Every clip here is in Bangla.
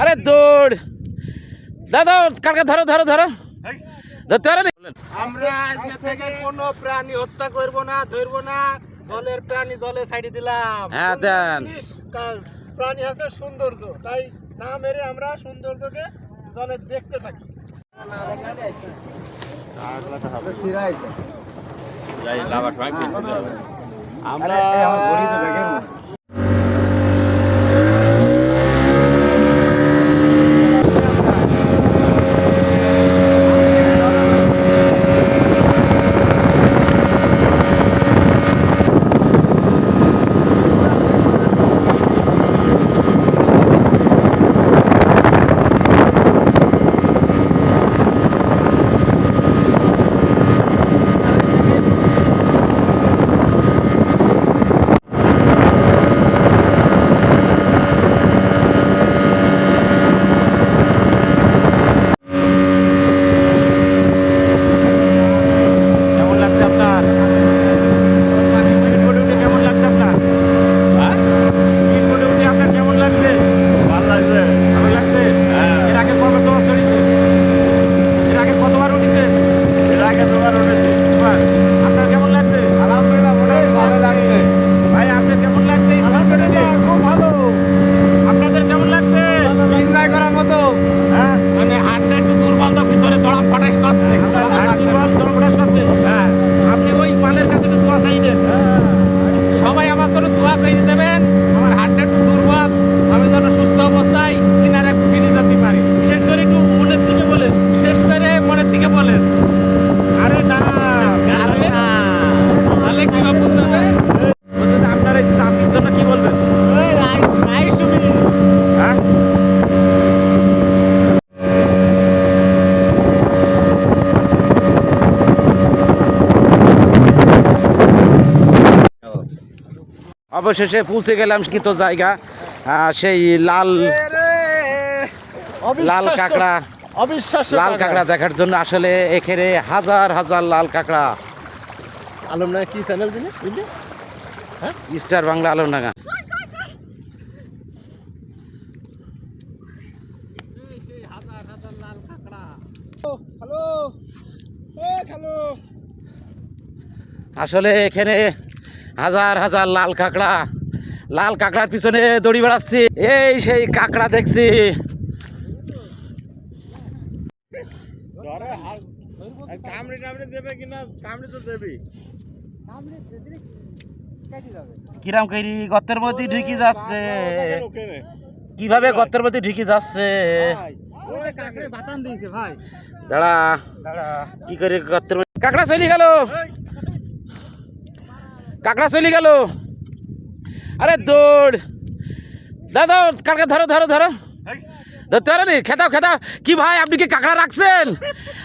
আরে দৌড়। দাদা কালকে ধরো ধরো ধরো। ধরতে পারো নি? আমরা আজকে থেকে কোনো প্রাণী হত্যা করব না ধরব না। জলের প্রাণী জলে ছাড়ি দিলাম। হ্যাঁ, দেন। প্রাণী আছে সৌন্দর্য তাই না মেরে আমরা সৌন্দর্যকে জলে দেখতে থাকি। আমরা অবশেষে পৌঁছে গেলাম কি তো জায়গা সেই লাল লাল কাঁকড়া। অবিশ্বাস্য লাল কাঁকড়া। দেখার জন্য আসলে এখানে হাজার হাজার লাল কাঁকড়া। আলম না কি চ্যানেল দিনে বুঝলি স্টার বাংলা আলমডাঙ্গা। আসলে এখানে হাজার হাজার লাল কাঁকড়া। লাল কাঁকড়ার পিছনে দড়ি বেড়াচ্ছি। এই সেই কাঁকড়া দেখছি। কিরাম করি গর্তের মধ্যে ঢুকি যাচ্ছে। কীভাবে গর্তের মধ্যে ঢুকি যাচ্ছে? দাঁড়া। কি করে গর্তের কাঁকড়া চলে গেল। কাঁকড়া চলে গেল। আরে দৌড়। দাদা কালকে ধরো ধরো ধরো। ধরতে পারো নি খেতাও খেতাও কি ভাই, আপনি কি কাঁকড়া রাখছেন?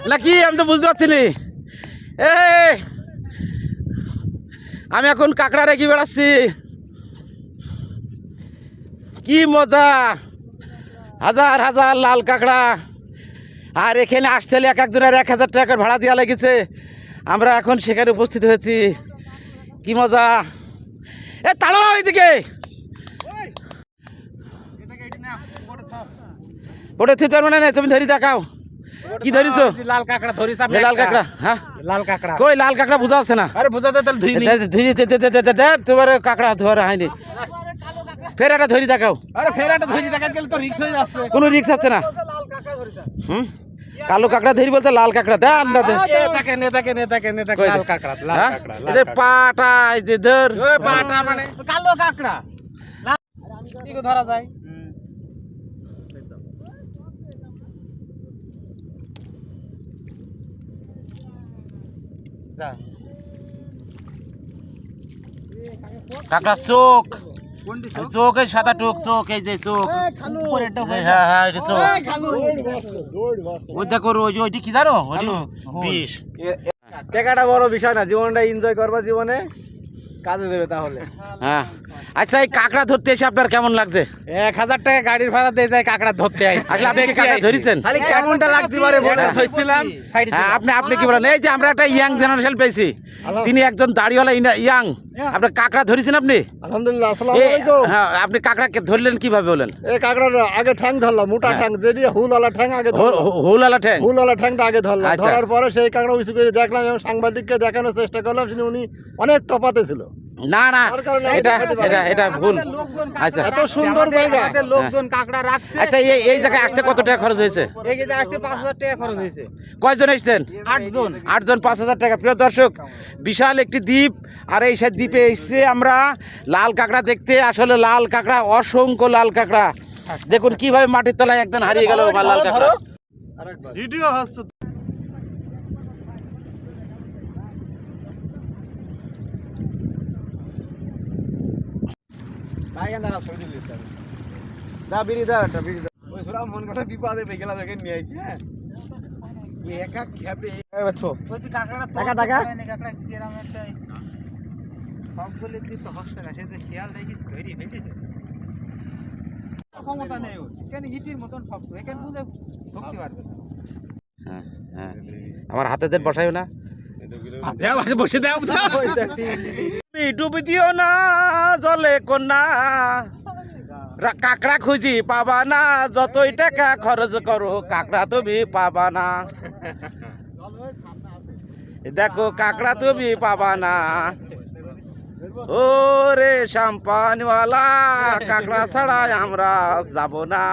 নাকি আমি তো বুঝতে পারছি নি। এ, আমি এখন কাঁকড়া রেখে বেড়াচ্ছি। কি মজা। হাজার হাজার লাল কাঁকড়া। আর এখানে আসতে এক একজনের এক হাজার টাকার ভাড়া দেওয়া লেগেছে। আমরা এখন সেখানে উপস্থিত হয়েছি। কি মজা? এ তাড়ো এইদিকে ওটা ঠিক পারবে না তুমি ধরি দেখাও। কি ধরিছ? লাল কাকড়া ধরিস এ লাল কাঁকড়া হ্যাঁ? লাল কাকড়া। কই লাল কাঁকড়া বুঝা আছে না? আরে বুঝাতে তাহলে ধুই নি। দে- দে- ধুই দে- দে- দে- দে- দে- দে, তোমার কাঁকড়া ধোয়ার হয়নি। ফের একটা ধরি দেখাও। আরে ফের একটা ধুই দেখা গেলে তো রিক্স হয়ে যাচ্ছে। কোনো রিক্স আছে না? হুম? কালো কাঁকড়া ধরি বলতে লাল কাঁকড়া দে। কই লাল? কাকড়া লাল হ্যাঁ? কাকড়া পাটা এই যে ধর। ওই পাটা মানে? কালো কাকড়া। ধরা যায়। যা। চোখ। চোখ? এই সাদা টুক চোখ এই যে চোখ। হ্যাঁ হ্যাঁ এটা চোখ। ওই দেখো ওই যে ওইটি কি জানো? বিষ। টাকাটা বড় বিষয় না জীবনটা এনজয় করবা জীবনে। কাজে দেবে তাহলে। হ্যাঁ। আচ্ছা এই কাঁকড়া ধরতে এসে আপনার কেমন লাগছে? এক হাজার টাকা গাড়ির ভাড়া দিয়ে যায় কাঁকড়া ধরতে আইছি। আসলে আপনি কি কাঁকড়া ধরেছেন? খালি কেমনটা লাগতে পারে বলে ধরছিলাম হ্যাঁ আপনি আপনি কি বলেন? এই যে আমরা একটা ইয়াং জেনারেশন পেয়েছি। তিনি একজন দাড়িওয়ালা ইয়াং। আপনার কাঁকড়া ধরেছেন আপনি? আলহামদুলিল্লাহ আসসালামু আলাইকুম। হ্যাঁ আপনি কাঁকড়াকে ধরলেন কীভাবে বলেন? এই কাঁকড়ার আগে ঠ্যাং ধরলাম মোটা হ্যাঁ। ঠ্যাং যেটি হুলওয়ালা ঠ্যাং আগে হুলালা ঠ্যাং? হুলওয়ালা ঠ্যাংটা আগে ধরলাম। আচ্ছা। ধরার পরে সেই কাঁকড়া উঁচু করে দেখলাম এবং সাংবাদিককে দেখানোর চেষ্টা করলাম শুনে উনি অনেক তফাতে ছিল। না না এটা এটা এটা ভুল। আচ্ছা। এত সুন্দর জায়গা। লোকজন কাঁকড়া রাখছে। আচ্ছা এই এই জায়গায় আসতে কত টাকা খরচ হয়েছে? এই যে আসতে পাঁচ হাজার টাকা খরচ হয়েছে। কয়জন এসেছেন? আটজন। আটজন পাঁচ হাজার টাকা। প্রিয় দর্শক বিশাল একটি দ্বীপ। আর এই সে দ্বীপে এসে আমরা লাল কাঁকড়া দেখতে আসলে লাল কাঁকড়া অসংখ্য লাল কাঁকড়া। দেখুন কীভাবে মাটির তলায় একদম হারিয়ে গেল লাল কাঁকড়া। ভিডিও হচ্ছে ভাই দাঁড়া ছবি দিলি স্যার দা বিড়ি দাও একটা বিড়ি দাও ওই ছোড়া মন কথা বিপদে পেয়ে গেলাম নিয়ে আইছি হ্যাঁ একা খেপে। যদি কাঁকড়া টাকা, টাকা? কাঁকড়া কিরম একটা সবগুলো দিতে তো হচ্ছে না সেটা খেয়াল রেখে ধরি ফেটেছে ক্ষমতা নেই ওর মতন এখানে বুঝে ঢুকতে পারবে না হ্যাঁ হ্যাঁ আমার হাতে দেন বসাইও না। বসে দাও দিও না জলে কন্যা। কাঁকড়া খুঁজি পাবা না যতই টাকা খরচ করো কাঁকড়া তুমি পাবা না। দেখো কাঁকড়া তুমি পাবা না। ও রে শাম্পানওয়ালা কাঁকড়া ছাড়া আমরা যাব না।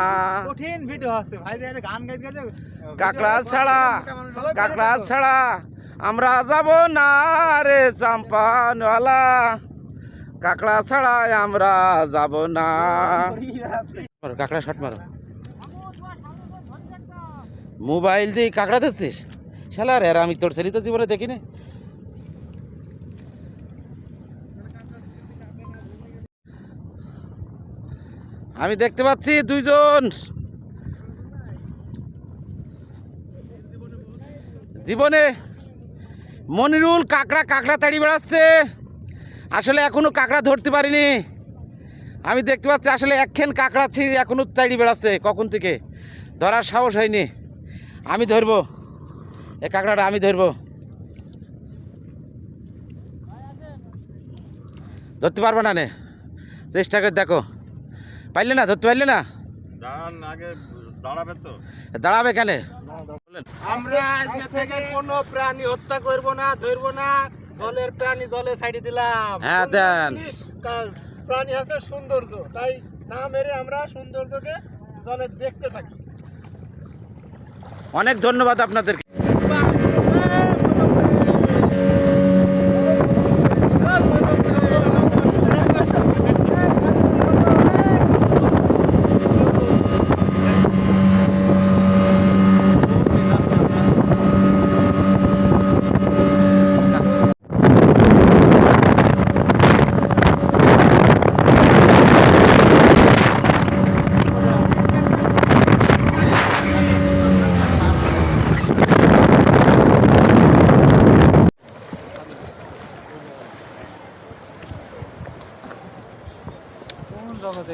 কঠিন ভিডিও হচ্ছে। ভাই গান গাইতে গেছে কাঁকড়া ছাড়া কাঁকড়া ছাড়া আমরা যাব না রে চাম্পানওয়ালা। কাঁকড়া ছাড়া আমরা যাব না। কাঁকড়া শট মারো। মোবাইল দিয়ে কাঁকড়া ধরছিস? শালা রে আমি তোর ছেলে তো জীবনে দেখিনি। আমি দেখতে পাচ্ছি দুইজন। জীবনে মনিরুল কাঁকড়া কাঁকড়া তাড়ি বেড়াচ্ছে। আসলে এখনও কাঁকড়া ধরতে পারিনি। আমি দেখতে পাচ্ছি আসলে একখান কাঁকড়া ছি এখনও তাড়ি বেড়াচ্ছে কখন থেকে। ধরার সাহস হয়নি। আমি ধরবো। এ কাঁকড়াটা আমি ধরবো। ধরতে পারব না নে। চেষ্টা করে দেখো। পারলে না? ধরতে পারলে না? আগে দাঁড়াবে তো। দাঁড়াবে কেন? আমরা আজকে থেকে কোনো প্রাণী হত্যা করব না ধরবো না। জলের প্রাণী জলে ছাড়ি দিলাম। হ্যাঁ, দেন। প্রাণী আছে সৌন্দর্য। তাই না মেরে আমরা সৌন্দর্যকে জলে দেখতে থাকি। অনেক ধন্যবাদ আপনাদেরকে।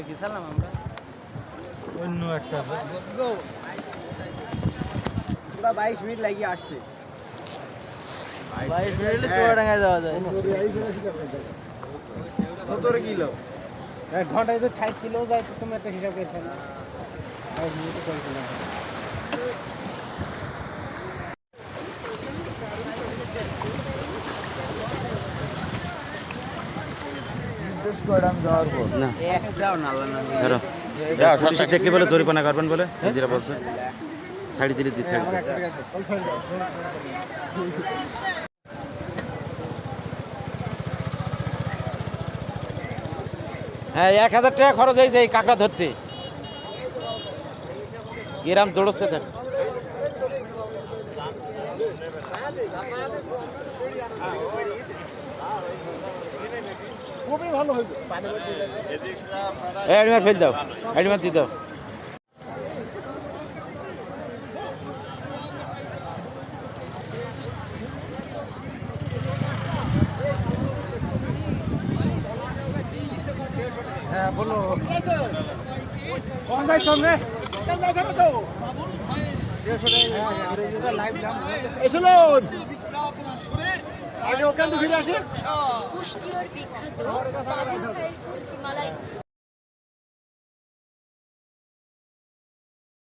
গেছিলাম আমরা। অন্য একটা পুরা বাইশ মিনিট লাগিয়ে আসতে। বাইশ মিনিট চুয়াডাঙ্গায় যাওয়া যায়। সতেরো কিলো। এক ঘন্টায় তো ষাট কিলো যায় তুমি একটা হিসাব করছ না বাইশ মিনিটে কয় কিলো হয়? না। ধরো। পুলিশে বলে জরিমানা করবেন বলে নিজেরা বলছে। ছাড়ি দিলে দিচ্ছে হ্যাঁ এক হাজার টাকা খরচ হয়েছে এই কাঁকড়া ধরতে। কিরাম দৌড়চ্ছে দেখ। খুবই ভালো হইবে। অ্যাডমিট ফেল দাও অ্যাডমিট দিয়ে দাও। সঙ্গে সঙ্গে এসলুন আগে ওখান থেকে ফিরে আসি। কুষ্টিয়ার বিখ্যাত